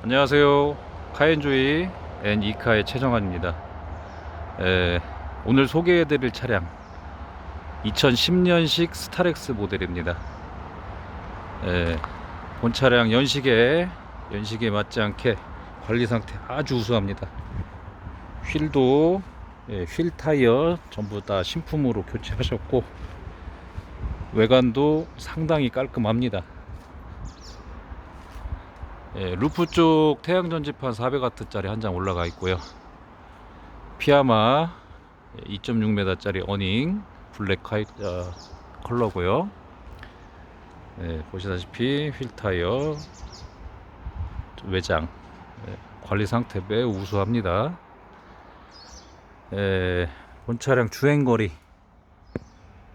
안녕하세요. 카엔조이 앤 이카의 최정환입니다. 에, 오늘 소개해드릴 차량 2010년식 스타렉스 모델입니다. 에, 본 차량 연식에 연식에 맞지 않게 관리 상태 아주 우수합니다. 휠도 예, 휠 타이어 전부 다 신품으로 교체하셨고 외관도 상당히 깔끔합니다. 예, 루프 쪽 태양 전지판 400W짜리 한 장 올라가 있고요. 피아마 2.6m짜리 어닝 블랙 화이 어, 컬러고요. 예, 보시다시피 휠 타이어 외장 예, 관리 상태 매우 우수합니다. 예, 본 차량 주행 거리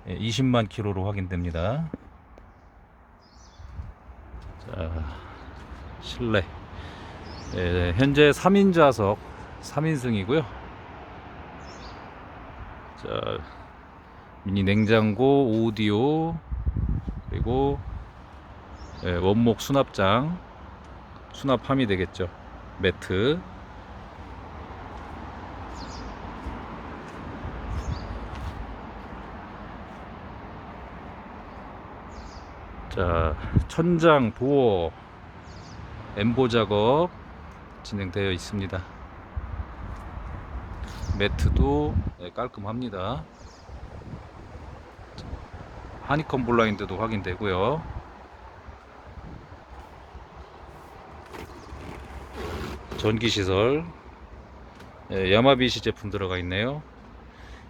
20만 킬로로 확인됩니다. 자, 실내. 예, 현재 3인 좌석 3인승이고요. 자 미니 냉장고 오디오 그리고 예, 원목 수납장 수납함이 되겠죠. 매트. 자 천장 도어 엠보 작업 진행되어 있습니다. 매트도 네, 깔끔합니다. 하니컴 블라인드도 확인되고요. 전기 시설 예, 야마비시 제품 들어가 있네요.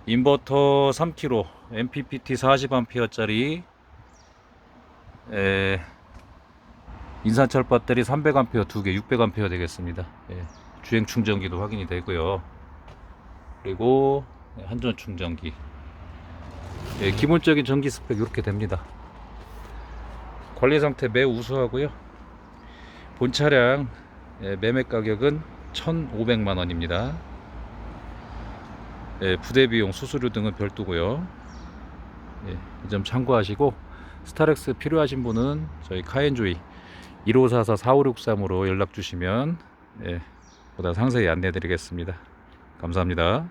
인버터 3kg, MPPT 40A짜리 에, 인산철 배터리 300A 두 개, 600A 되겠습니다. 예, 주행 충전기도 확인이 되고요. 그리고 예, 한전 충전기. 예, 기본적인 전기 스펙 이렇게 됩니다. 관리 상태 매우 우수하고요. 본 차량 예, 매매 가격은 1,500만 원입니다. 예, 부대 비용, 수수료 등은 별도고요. 예, 이점 참고하시고 스타렉스 필요하신 분은 저희 카엔조이 1544-4563으로 연락 주시면 예, 보다 상세히 안내 드리겠습니다. 감사합니다.